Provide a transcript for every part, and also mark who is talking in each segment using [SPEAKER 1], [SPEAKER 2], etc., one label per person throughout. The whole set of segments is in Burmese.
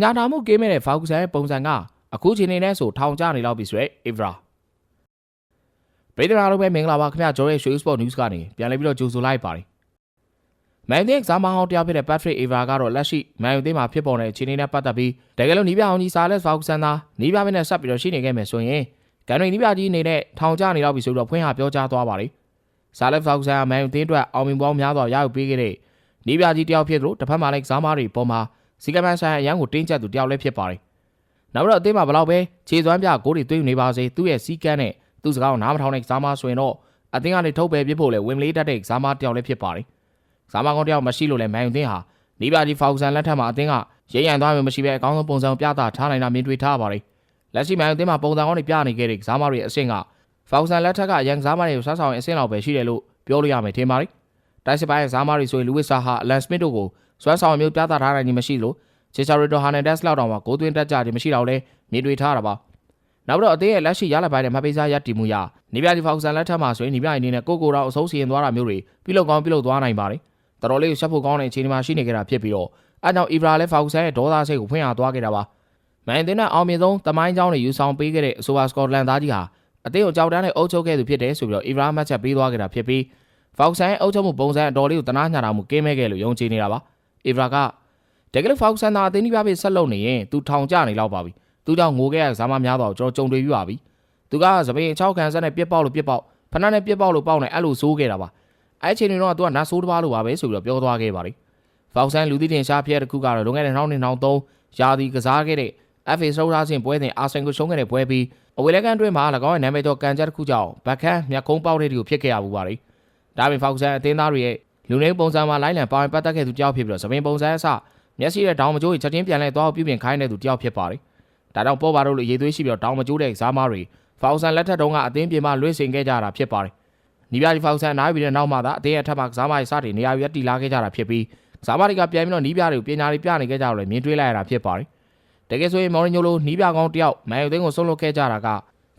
[SPEAKER 1] ညာနာမှုကင်းမဲ့တဲ့ဖောက်ဆန်ရဲ့ပုံစံကအခုချိန်နေနဲ့ဆိုထောင်ကျနေလောက်ပြီဆိုရဲ Evra ပြည်တော်အားလုံးပဲမင်္ဂလာပါခင်ဗျာကျွန်တော်ရဲ့ Show Sport News ကနေပြန်လည်ပြီးတော့ကြိုဆိုလိုက်ပါတယ်မန်သင်းကစားမဟောင်းတယောက်ဖြစ်တဲ့ Patrick Evra ကတော့လက်ရှိမန်ယူသင်းမှာဖြစ်ပေါ်နေတဲ့အခြေအနေနဲ့ပတ်သက်ပြီးတကယ်လို့နီးပြအောင်ကြီး Salas Ferguson သာနီးပြမင်းနဲ့ဆက်ပြီးတော့ရှိနေခဲ့မယ်ဆိုရင်ကန်ရီနီးပြကြီးအနေနဲ့ထောင်ကျနေတော့ပြီဆိုတော့ဖွင့်ဟပြောကြားသွားပါတယ် Salas Ferguson ကမန်ယူသင်းအတွက်အောင်မြင်ပေါင်းများစွာရယူပေးခဲ့တဲ့နီးပြကြီးတယောက်ဖြစ်သလိုတစ်ဖက်မှာလည်းကစားမတွေပေါ်မှာ စီကမန်ဆိုင်အရန်ကိုတင်းကျပ်သူတယောက်လည်းဖြစ်ပါတယ်နောက်တော့အသင်းမှာဘလောက်ပဲခြေစွမ်းပြဂိုးတွေသွင်းနေပါစေသူ့ရဲ့စီကန်းနဲ့သူ့စကားကိုနားမထောင်တဲ့ကစားမဆိုရင်တော့အသင်းကနေထုတ်ပယ်ပြစ်ဖို့လည်းဝင်မလေးတတ်တဲ့ကစားမတယောက်လည်းဖြစ်ပါတယ်ကစားမကောင်းတယောက်မရှိလို့လည်းမန်ယူသင်းဟာနီးပြကြီးဖောက်ဆန်လက်ထက်မှာအသင်းကရိပ်ရန်သွားမှမရှိပဲအကောင်းဆုံးပုံစံပြသထားနိုင်တာမြင်တွေ့ထားပါတယ်လက်ရှိမန်ယူသင်းမှာပုံစံကောင်းတွေပြနေခဲ့တဲ့ကစားမတွေအဆင့်ကဖောက်ဆန်လက်ထက်ကရန်ကစားမတွေကိုစားဆောင်အဆင့်လောက်ပဲရှိတယ်လို့ပြောလို့ရမယ်ထင်ပါတယ် တိုက်စစ်ပိုင်းကစားမတွေဆိုရင်လူဝစ်ဆာဟာအလန်စမစ်တို့ကိုစွမ်းဆောင်မျိုးပြသထားနိုင်ခြင်းမရှိလို့ချေချာရီတိုဟာနန်ဒက်စ်လောက်တောင်မှဂိုးသွင်းတက်ကြခြင်းမရှိတော့လဲမြင်တွေ့ထားတာပါနောက်တော့အသင်းရဲ့လက်ရှိရလပိုင်းနဲ့မပိစားရတည်မှုရနေပြဒီဖောက်ဆန်လက်ထက်မှာဆိုရင်နေပြအနေနဲ့ကိုကိုတော့အဆုံးစီရင်သွားတာမျိုးတွေပြုလုပ်ကောင်းပြုလုပ်သွားနိုင်ပါတယ်တော်တော်လေးရှက်ဖို့ကောင်းတဲ့အခြေအနေမှာရှိနေကြတာဖြစ်ပြီးတော့အဲကြောင့်အီဗရာလည်းဖောက်ဆန်ရဲ့ဒေါသစိတ်ကိုဖွင့်ရသွားခဲ့တာပါမန်အသင်းနဲ့အောင်မြင်ဆုံးတမိုင်းကြောင်းတွေယူဆောင်ပေးခဲ့တဲ့အဆိုပါစကော့တလန်သားကြီးဟာအသင်းကိုကြောက်တန်းနဲ့အုပ်ချုပ်ခဲ့သူဖြစ်တယ်ဆိုပြီးတော့အီဗရာမှတ်ချက်ပေးသွားခဲ့တာဖြစ်ပြီး ဖောက်ဆန်ရဲ့အုပ်ချုပ်မှုပုံစံအတော်လေးကိုတနာညှတာမှုကင်းမဲ့ခဲ့လို့ယုံကြည်နေတာပါအီဗရာကတကယ်လို့ဖောက်ဆန်သာအသင်းဒီပြပေးဆက်လုပ်နေရင်သူထောင်ကျနေလောက်ပါပြီသူကြောင့်ငိုခဲ့ရဇာမများတော့ကျွန်တော်ကြုံတွေ့ပြီးပါပြီသူကသပင်6ခန်းဆက်နဲ့ပြစ်ပေါက်လို့ပြစ်ပေါက်ဖနက်နဲ့ပြစ်ပေါက်လို့ပေါက်နေအဲ့လိုစိုးခဲ့တာပါအဲ့ချိန်တွေတော့သူကနတ်ဆိုးတစ်ပါးလိုပါပဲဆိုပြီးတော့ပြောသွားခဲ့ပါတယ်ဖောက်ဆန်လူသိတင်ရှားဖျက်တစ်ခုကတော့လွန်ခဲ့တဲ့နောက်နှစ်နောက်သုံးရာသီကစားခဲ့တဲ့ FA စရိုးသားစဉ်ပွဲစဉ်အာဆင်ကိုရှုံးခဲ့တဲ့ပွဲပြီးအဝေးလက်ကန်တွင်းမှာ၎င်းရဲ့နာမည်ကျော်ကန်ချက်တစ်ခုကြောင့်ဘက်ခန်းမြက်ခုံးပေါက်တဲ့တူဖြစ်ခဲ့ရဘူးပါတယ် ဒါပြင်ဖောက်ဆန်အသင်းသားတွေရဲ့လူနေပုံစံမှာလိုက်လံပါဝင်ပတ်သက်ခဲ့သူကြောက်ဖြစ်ပြီးတော့သပင်ပုံစံအစမျက်စိရဲ့တောင်မကျိုးကြီးချက်ချင်းပြန်လဲသွားပြုပြင်ခိုင်းတဲ့သူတယောက်ဖြစ်ပါတယ်။ဒါကြောင့်ပေါ်ပါတော့လို့ရေသွေးရှိပြီးတော့တောင်မကျိုးတဲ့ဇာမားတွေဖောင်ဆန်လက်ထက်တုန်းကအသင်းပြင်မှာလွှင့်စင်ခဲ့ကြတာဖြစ်ပါတယ်။နီးပြဒီဖောင်ဆန်နားပြီးတဲ့နောက်မှာသာအသင်းရဲ့ထပ်မှာဇာမားရဲ့စတင်နေရာယူရတီလာခဲ့ကြတာဖြစ်ပြီးဇာမားတွေကပြန်ပြီးတော့နီးပြတွေကိုပညာတွေပြနေခဲ့ကြတော့လည်းမြင်တွေ့လိုက်ရတာဖြစ်ပါတယ်။တကယ်ဆိုရင်မော်ရီညိုလိုနီးပြကောင်းတယောက်မန်ယူသိန်းကိုဆုံးလုပ်ခဲ့ကြတာက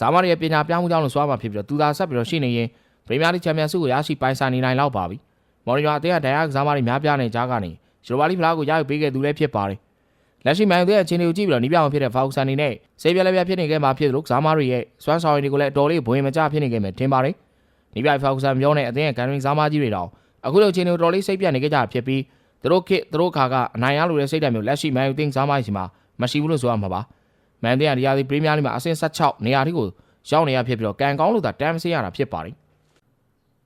[SPEAKER 1] ဇာမားတွေရဲ့ပညာပြမှုကြောင့်လို့ဆိုရမှာဖြစ်ပြီးတော့သူသာဆက်ပြီးတော့ရှိနေရင် ပရီးမီးယားလိချန်ပီယံဆုကိုရရှိပိုင်ဆိုင်နေနိုင်လောက်ပါပြီ။မော်ရီညိုအသင်းကဒိုင်ယာကစားမတွေများပြားနေကြကနေယူရိုပါလိဖလားကိုရယူပေးခဲ့သူလည်းဖြစ်ပါတယ်။လက်ရှိမန်ယူရဲ့အခြေအနေကိုကြည့်ပြီးတော့နီးပြအောင်ဖြစ်တဲ့ဖောက်ဆန်နေနဲ့စေးပြလည်းပြဖြစ်နေခဲ့မှာဖြစ်သလိုကစားမတွေရဲ့စွမ်းဆောင်ရည်တွေကိုလည်းအတော်လေးဘဝင်မကျဖြစ်နေခဲ့မယ်ထင်ပါတယ်။နီးပြဖောက်ဆန်ပြောနေအသင်းရဲ့ကန်ရင်စားမကြီးတွေတောင်အခုလိုအခြေအနေကိုတော်လေးစိတ်ပြတ်နေကြကြဖြစ်ပြီးသူတို့ခေသူတို့ခါကအနိုင်ရလို့တဲ့စိတ်ဓာတ်မျိုးလက်ရှိမန်ယူသိန်းစားမကြီးမှာမရှိဘူးလို့ဆိုရမှာပါ။မန်သင်းကဒီယာဒီပရီးမီးယားလိမှာအဆင့်16နေရာထိကိုရောက်နေရဖြစ်ပြီးတော့ကန်ကောင်းလို့သာတမ်းမစရတာဖြစ်ပါတယ်။